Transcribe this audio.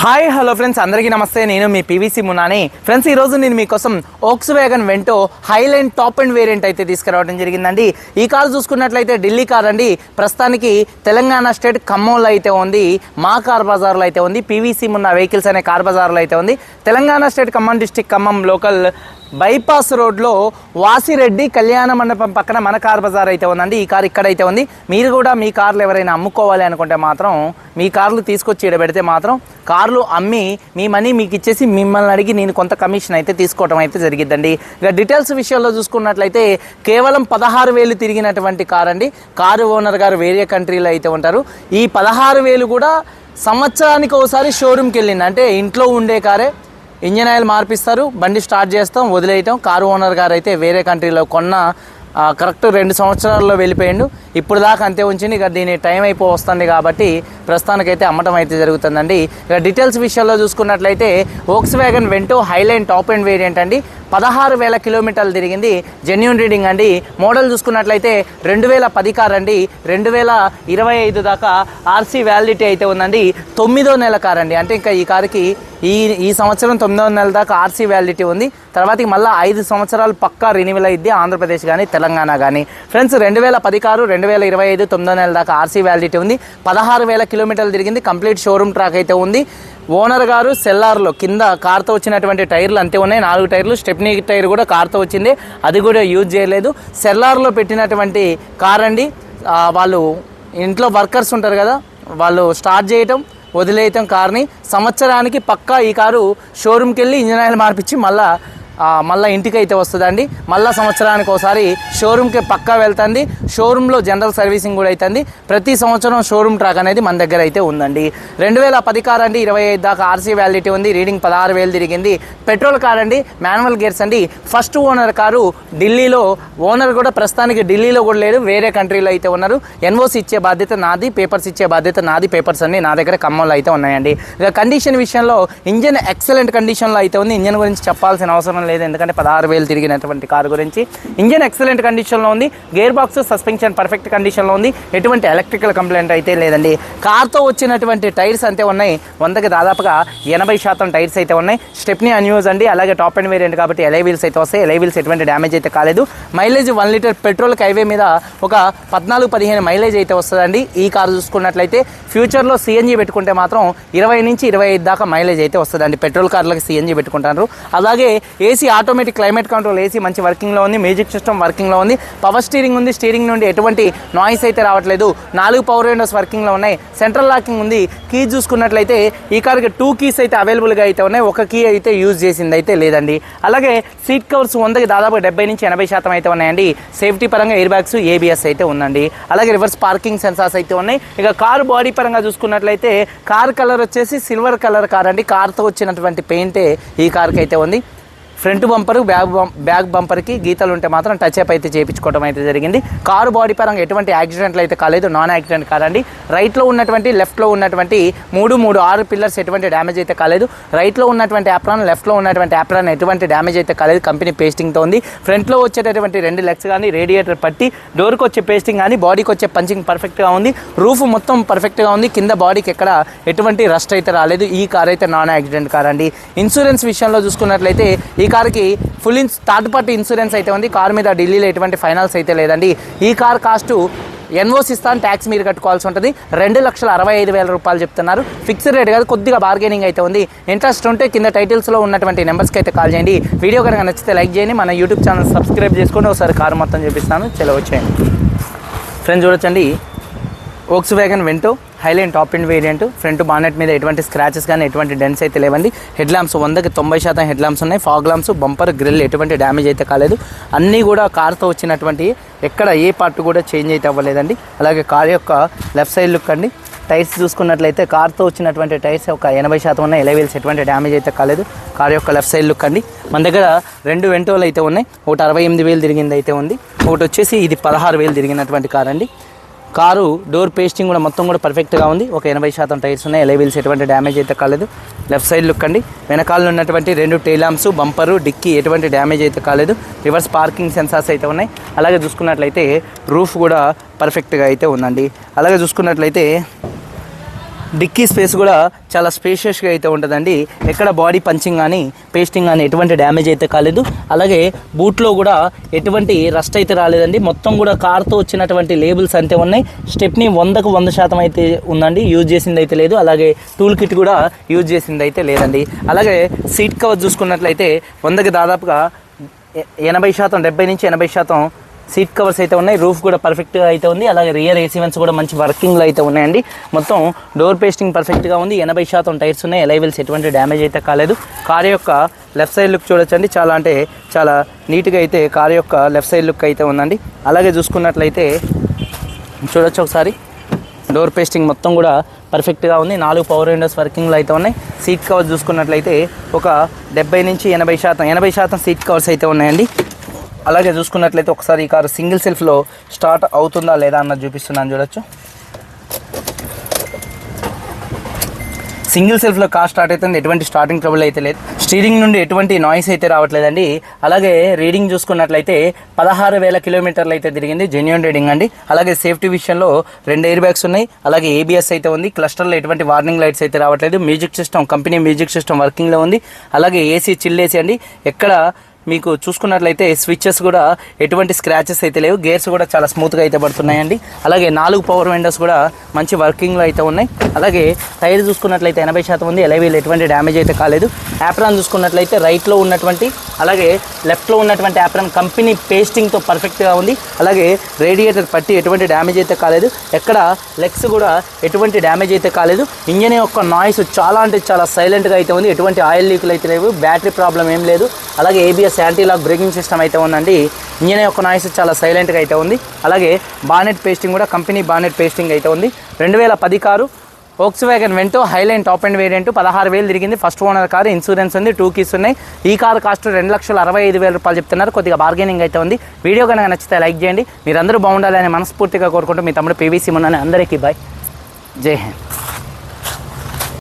Hi hello friends. అందరికీ నమస్తే. నేను మీ పీవీసీ మునాని ఫ్రెండ్స్ ఈరోజు నేను మీకోసం Volkswagen Vento highline top and variant అయితే తీసుకురావడం జరిగిందండి. ఈ కారు చూసుకున్నట్లయితే ఢిల్లీ కార్ అండి. ప్రస్తుతానికి తెలంగాణ స్టేట్ ఖమ్మంలో అయితే ఉంది. మా కార్ బజార్లో అయితే ఉంది. పీవీసీ మున్న వెహికల్స్ అనే కార్ బజార్లో అయితే ఉంది. Telangana state Khammam district Khammam local bypass రోడ్లో వాసిరెడ్డి కళ్యాణ మండపం పక్కన మన కార్ బజార్ అయితే ఉందండి. ఈ కార్ ఇక్కడైతే ఉంది. మీరు కూడా మీ కార్లు ఎవరైనా అమ్ముకోవాలి అనుకుంటే మాత్రం మీ కార్లు తీసుకొచ్చి ఇడబెడితే మాత్రం కార్లు అమ్మి మీ మనీ మీకు ఇచ్చేసి మిమ్మల్ని అడిగి నేను కొంత కమిషన్ అయితే తీసుకోవడం అయితే జరిగిద్దండి. ఇక డీటెయిల్స్ విషయంలో చూసుకున్నట్లయితే కేవలం పదహారు వేలు తిరిగినటువంటి కార్ అండి. కారు ఓనర్ గారు వేరే కంట్రీలో అయితే ఉంటారు. ఈ పదహారు వేలు కూడా సంవత్సరానికి ఒకసారి షోరూమ్కి వెళ్ళింది. అంటే ఇంట్లో ఉండే కారే ఇంజన్ ఆయిల్ మార్పిస్తారు బండి స్టార్ట్ చేస్తాం వదిలేయటం. కారు ఓనర్ గారు అయితే వేరే కంట్రీలో కొన్న కరెక్ట్ రెండు సంవత్సరాల్లో వెళ్ళిపోయిండు. ఇప్పుడు దాకా అంతే ఉంచింది ఇక దీని టైం అయిపో వస్తుంది కాబట్టి ప్రస్తుతానికైతే అమ్మటం అయితే జరుగుతుందండి. ఇక డీటెయిల్స్ విషయంలో చూసుకున్నట్లయితే Volkswagen Vento highline top and variant అండి. పదహారు వేల కిలోమీటర్లు తిరిగింది. జెన్యున్ రీడింగ్ అండి. మోడల్ చూసుకున్నట్లయితే రెండు వేల పది కార్ అండి. రెండు వేల ఇరవై ఐదు దాకా ఆర్సీ వ్యాలిడిటీ అయితే ఉందండి. తొమ్మిదో నెల కార్ అండి. అంటే ఇంకా ఈ కారుకి ఈ ఈ సంవత్సరం తొమ్మిదో నెల దాకా ఆర్సీ వ్యాలిడిటీ ఉంది. తర్వాత మళ్ళీ ఐదు సంవత్సరాలు పక్కా రెన్యువల్ అయింది ఆంధ్రప్రదేశ్ కానీ తెలంగాణ కానీ ఫ్రెండ్స్ రెండు వేల పది కారు రెండు వేల ఇరవై ఐదు తొమ్మిదో నెల దాకా ఆర్సీ వ్యాలిడిటీ ఉంది. పదహారు వేల కిలోమీటర్లు తిరిగింది. కంప్లీట్ షోరూమ్ ట్రాక్ అయితే ఉంది. ఓనర్ గారు సెల్లార్లో కింద కార్తో వచ్చినటువంటి టైర్లు అంతే ఉన్నాయి. నాలుగు టైర్లు. స్టెప్నీ టైర్ కూడా కార్తో వచ్చింది. అది కూడా యూజ్ చేయలేదు. సెల్లార్లో పెట్టినటువంటి కార్ అండి. వాళ్ళు ఇంట్లో వర్కర్స్ ఉంటారు కదా వాళ్ళు స్టార్ట్ చేయటం వదిలేయటం కార్ని. సంవత్సరానికి పక్కా ఈ కారు షోరూమ్కి వెళ్ళి ఇంజన్ ఆయిల్ మార్పించి మళ్ళీ మళ్ళీ ఇంటికి అయితే వస్తుందండి. మళ్ళా సంవత్సరానికి ఒకసారి షోరూమ్కి పక్కా వెళ్తుంది. షోరూంలో జనరల్ సర్వీసింగ్ కూడా అవుతుంది ప్రతి సంవత్సరం షోరూమ్ ట్రాక్ అనేది మన దగ్గర అయితే ఉందండి. రెండు వేల పది కార్ అండి ఇరవై ఐదు దాకా ఆర్సీ వ్యాలిటీ ఉంది. రీడింగ్ పదహారు వేలు తిరిగింది. పెట్రోల్ కార్ అండి మాన్యువల్ గేర్స్ అండి. ఫస్ట్ ఓనర్ కారు ఢిల్లీలో ఓనర్ కూడా ప్రస్తుతానికి ఢిల్లీలో కూడా లేరు వేరే కంట్రీలో అయితే ఉన్నారు. ఎన్ఓసి ఇచ్చే బాధ్యత నాది పేపర్స్ ఇచ్చే బాధ్యత నాది పేపర్స్ అన్ని నా దగ్గర ఖమ్మంలో అయితే ఉన్నాయండి. ఇక కండిషన్ విషయంలో ఇంజన్ ఎక్సలెంట్ కండిషన్లో అయితే ఉంది. ఇంజన్ గురించి చెప్పాల్సిన అవసరం లేదు. ఎందుకంటే పదహారు వేలు తిరిగినటువంటి కారు గురించి ఇంజన్ ఎక్సలెంట్ కండిషన్లో ఉంది. గేర్ బాక్స్ సస్పెన్షన్ పర్ఫెక్ట్ కండిషన్లో ఉంది. ఎటువంటి ఎలక్ట్రికల్ కంప్లైంట్ అయితే లేదండి. కార్తో వచ్చినటువంటి టైర్స్ అంతే ఉన్నాయి. వందకి దాదాపుగా ఎనభై శాతం టైర్స్ అయితే ఉన్నాయి. స్టెప్నీ అన్యూజ్ అండి. అలాగే టాప్ అండ్ వేరియంట్ కాబట్టి ఎలై వీల్స్ అయితే వస్తాయి. ఎలై వీల్స్ ఎటువంటి డ్యామేజ్ అయితే కాలేదు. Mileage one litre petrol highway మీద ఒక పద్నాలుగు పదిహేను మైలేజ్ అయితే వస్తుందండి. ఈ కారు చూసుకున్నట్లయితే ఫ్యూచర్లో సిఎన్జి పెట్టుకుంటే మాత్రం ఇరవై నుంచి ఇరవై ఐదు దాకా మైలేజ్ అయితే వస్తుందండి. పెట్రోల్ కార్లకు సిఎన్జి పెట్టుకుంటారు. అలాగే AC automatic climate control AC మంచి వర్కింగ్లో ఉంది మ్యూజిక్ సిస్టమ్ వర్కింగ్లో ఉంది. పవర్ స్టీరింగ్ ఉంది స్టీరింగ్ నుండి ఎటువంటి నాయిస్ అయితే రావట్లేదు. నాలుగు పవర్ విండోస్ వర్కింగ్లో ఉన్నాయి. సెంట్రల్ లాకింగ్ ఉంది. కీ చూసుకున్నట్లయితే ఈ కార్కి టూ కీస్ అయితే అవైలబుల్గా అయితే ఉన్నాయి. ఒక కీ అయితే యూజ్ చేసింది అయితే లేదండి. అలాగే సీట్ కవర్స్ వందకి దాదాపు డెబ్బై నుంచి ఎనభై శాతం అయితే ఉన్నాయండి. సేఫ్టీ పరంగా ఎయిర్ బ్యాగ్స్ ఏబిఎస్ అయితే ఉందండి. అలాగే రివర్స్ పార్కింగ్ సెన్సార్స్ అయితే ఉన్నాయి. ఇక కారు బాడీ పరంగా చూసుకున్నట్లయితే కార్ కలర్ వచ్చేసి సిల్వర్ కలర్ కార్ అండి కార్తో వచ్చినటువంటి పెయింటే ఈ కార్కి అయితే ఉంది. ఫ్రంట్ బంపర్ బ్యాక్ బ్యాక్ బంపర్కి గీతలు ఉంటే మాత్రం టచ్ అప్ అయితే చేయించుకోవడం అయితే జరిగింది. కారు బాడీ పరంగా ఎటువంటి యాక్సిడెంట్లు అయితే కాలేదు నాన్ యాక్సిడెంట్ కాదండి. రైట్లో ఉన్నటువంటి లెఫ్ట్లో ఉన్నటువంటి మూడు మూడు ఆరు పిల్లర్స్ ఎటువంటి డ్యామేజ్ అయితే కాలేదు. రైట్లో ఉన్నటువంటి యాప్రాన్ లెఫ్ట్లో ఉన్నటువంటి యాప్రాన్ ఎటువంటి డ్యామేజ్ అయితే కాలేదు కంపెనీ పేస్టింగ్తో ఉంది. ఫ్రంట్లో వచ్చేటటువంటి రెండు లెగ్స్ కానీ రేడియేటర్ పట్టి డోర్కి వచ్చే పేస్టింగ్ కానీ బాడీకి వచ్చే పంచింగ్ పర్ఫెక్ట్గా ఉంది. రూఫ్ మొత్తం పర్ఫెక్ట్గా ఉంది. కింద బాడీకి ఎక్కడ ఎటువంటి రస్ట్ అయితే రాలేదు. ఈ కార్ అయితే నాన్ యాక్సిడెంట్ కార్ అండి ఇన్సూరెన్స్ విషయంలో చూసుకున్నట్లయితే ఈ కార్కి ఫుల్ ఇన్స్ థర్డ్ పార్టీ ఇన్సూరెన్స్ అయితే ఉంది. కార్ మీద ఢిల్లీలో ఎటువంటి ఫైనాన్స్ అయితే లేదండి. ఈ కార్ కాస్ట్ ఎన్ఓసి ఇస్తాను ట్యాక్స్ మీరు కట్టుకోవాల్సి ఉంటుంది. రెండు లక్షల అరవై ఐదు వేల రూపాయలు చెప్తున్నారు. ఫిక్స్డ్ రేట్ కాదు కొద్దిగా బార్గెనింగ్ అయితే ఉంది. ఇంట్రెస్ట్ ఉంటే కింద టైటిల్స్లో ఉన్నటువంటి నెంబర్స్కి అయితే కాల్ చేయండి. వీడియో కనుక నచ్చితే లైక్ చేయండి. మన యూట్యూబ్ ఛానల్ సబ్స్క్రైబ్ చేసుకొని ఒకసారి కార్ మొత్తం చూపిస్తాను. చలో వచ్చేయండి. ఫ్రెండ్స్ చూడొచ్చండి. Volkswagen Vento Highline top and variant. Front bonnet మీద ఎటువంటి స్క్రాచెస్ కానీ ఎటువంటి డెన్స్ అయితే లేవండి. హెడ్ ల్యాంప్స్ వందకి తొంభై శాతం హెడ్ ల్యాంప్స్ ఉన్నాయి. ఫాగ్ ల్యాంప్స్ బంపర్ గ్రిల్ ఎటువంటి డ్యామేజ్ అయితే కాలేదు. అన్నీ కూడా కార్తో వచ్చినటువంటి ఎక్కడ ఏ పార్ట్ కూడా చేంజ్ అయితే అవ్వలేదండి. అలాగే కార్ యొక్క లెఫ్ట్ సైడ్ లుక్ అండి. టైర్స్ చూసుకున్నట్లయితే కార్తో వచ్చినటువంటి టైర్స్ ఒక ఎనభై శాతం ఉన్నాయి. ఎలవీల్స్ ఎటువంటి డ్యామేజ్ అయితే కాలేదు. కార్ యొక్క లెఫ్ట్ సైడ్ లుక్ అండి. మన దగ్గర రెండు వెంటోలు అయితే ఉన్నాయి. ఒకటి అరవై ఎనిమిది వేలు తిరిగింది అయితే ఉంది. ఒకటి వచ్చేసి ఇది పదహారు వేలు తిరిగినటువంటి కార్ అండి. కారు డోర్ పేస్టింగ్ కూడా మొత్తం కూడా పర్ఫెక్ట్గా ఉంది. ఒక ఎనభై శాతం టైర్స్ ఉన్నాయి. ఎలవీల్స్ ఎటువంటి డ్యామేజ్ అయితే కాలేదు. లెఫ్ట్ సైడ్ లుక్ అండి. వెనకాల ఉన్నటువంటి రెండు టైలామ్స్ బంపరు డిక్కీ ఎటువంటి డ్యామేజ్ అయితే కాలేదు. రివర్స్ పార్కింగ్ సెన్సార్స్ అయితే ఉన్నాయి. అలాగే చూసుకున్నట్లయితే రూఫ్ కూడా పర్ఫెక్ట్గా అయితే ఉందండి. అలాగే చూసుకున్నట్లయితే డిక్కీ స్పేస్ కూడా చాలా స్పేషియస్గా అయితే ఉంటుందండి. ఎక్కడ బాడీ పంచింగ్ కానీ పేస్టింగ్ కానీ ఎటువంటి డ్యామేజ్ అయితే కాలేదు. అలాగే బూట్లో కూడా ఎటువంటి రస్ట్ అయితే రాలేదండి. మొత్తం కూడా కార్తో వచ్చినటువంటి లేబుల్స్ అంతే ఉన్నాయి. స్టెప్ని వందకు వంద శాతం అయితే ఉందండి. యూజ్ చేసింది అయితే లేదు. అలాగే టూల్ కిట్ కూడా యూజ్ చేసింది అయితే లేదండి. అలాగే సీట్ కవర్ చూసుకున్నట్లయితే వందకి దాదాపుగా ఎనభై శాతం డెబ్బై నుంచి ఎనభై శాతం సీట్ కవర్స్ అయితే ఉన్నాయి రూఫ్ కూడా పర్ఫెక్ట్గా అయితే ఉంది అలాగే రియర్ ఏసీ వెన్స్ కూడా మంచి వర్కింగ్లో అయితే ఉన్నాయండి. మొత్తం డోర్ పేస్టింగ్ పర్ఫెక్ట్గా ఉంది ఎనభై శాతం టైర్స్ ఉన్నాయి ఎలైవెల్స్ ఎటువంటి డ్యామేజ్ అయితే కాలేదు. కార్ యొక్క లెఫ్ట్ సైడ్ లుక్ చూడొచ్చండి చాలా అంటే చాలా నీట్గా అయితే కార్ యొక్క లెఫ్ట్ సైడ్ లుక్ అయితే ఉందండి. అలాగే చూసుకున్నట్లయితే చూడొచ్చు ఒకసారి. డోర్ పేస్టింగ్ మొత్తం కూడా పర్ఫెక్ట్గా ఉంది నాలుగు పవర్ విండోస్ వర్కింగ్లో అయితే ఉన్నాయి. సీట్ కవర్స్ చూసుకున్నట్లయితే ఒక డెబ్బై నుంచి ఎనభై శాతం ఎనభై శాతం సీట్ కవర్స్ అయితే ఉన్నాయండి. అలాగే చూసుకున్నట్లయితే ఒకసారి ఈ కారు సింగిల్ సెల్ఫ్లో స్టార్ట్ అవుతుందా లేదా అన్నది చూపిస్తున్నాను చూడొచ్చు. సింగిల్ సెల్ఫ్లో కార్ స్టార్ట్ అవుతుంది. ఎటువంటి స్టార్టింగ్ ట్రబుల్ అయితే లేదు. స్టీరింగ్ నుండి ఎటువంటి నాయిస్ అయితే రావట్లేదండి. అలాగే రీడింగ్ చూసుకున్నట్లయితే పదహారు వేల కిలోమీటర్లు అయితే తిరిగింది. జెన్యున్ రీడింగ్ అండి. అలాగే సేఫ్టీ విషయంలో రెండు ఎయిర్ బ్యాగ్స్ ఉన్నాయి. అలాగే ఏబిఎస్ అయితే ఉంది. క్లస్టర్లో ఎటువంటి వార్నింగ్ లైట్స్ అయితే రావట్లేదు. Music system company music system వర్కింగ్లో ఉంది. అలాగే ఏసీ చిల్ ఏసీ అండి. ఎక్కడ మీకు చూసుకున్నట్లయితే స్విచ్చెస్ కూడా ఎటువంటి స్క్రాచెస్ అయితే లేవు. గేర్స్ కూడా చాలా స్మూత్గా అయితే పడుతున్నాయండి. అలాగే నాలుగు పవర్ విండోస్ కూడా మంచి వర్కింగ్లో అయితే ఉన్నాయి. అలాగే టైర్ చూసుకున్నట్లయితే ఎనభై శాతం ఉంది. ఎలవీలు ఎటువంటి డ్యామేజ్ అయితే కాలేదు. యాప్రాన్ చూసుకున్నట్లయితే రైట్లో ఉన్నటువంటి అలాగే లెఫ్ట్లో ఉన్నటువంటి యాప్రాన్ కంపెనీ పేస్టింగ్తో పర్ఫెక్ట్గా ఉంది. అలాగే రేడియేటర్ పట్టి ఎటువంటి డ్యామేజ్ అయితే కాలేదు. ఎక్కడ లెగ్స్ కూడా ఎటువంటి డ్యామేజ్ అయితే కాలేదు. ఇంజన్ యొక్క నాయిస్ చాలా అంటే చాలా సైలెంట్గా అయితే ఉంది. ఎటువంటి ఆయిల్ లీకులు అయితే లేవు. బ్యాటరీ ప్రాబ్లం ఏం లేదు. అలాగే ABS anti lock braking system అయితే ఉందండి. ఇంజన్ యొక్క నాయిస్ చాలా సైలెంట్గా అయితే ఉంది. అలాగే బానెట్ పేస్టింగ్ కూడా కంపెనీ బానెట్ పేస్టింగ్ అయితే ఉంది. రెండు వేల పది car Volkswagen Vento Highline top and variant పదహారు వేలు తిరిగింది. ఫస్ట్ ఓనర్ కారు ఇన్సూరెన్స్ ఉంది టూ కీస్ ఉన్నాయి. ఈ కారు కాస్ట్ రెండు లక్షల అరవై ఐదు వేల రూపాయలు చెప్తున్నారు. కొద్దిగా బార్గెనింగ్ అయితే ఉంది. వీడియో కనుక నచ్చితే లైక్ చేయండి. మీరందరూ బాగుండాలని మనస్ఫూర్తిగా కోరుకుంటూ మీ తమ్ముడు పీవీసీ మున్నాని అందరికీ బాయ్ జై హింద్.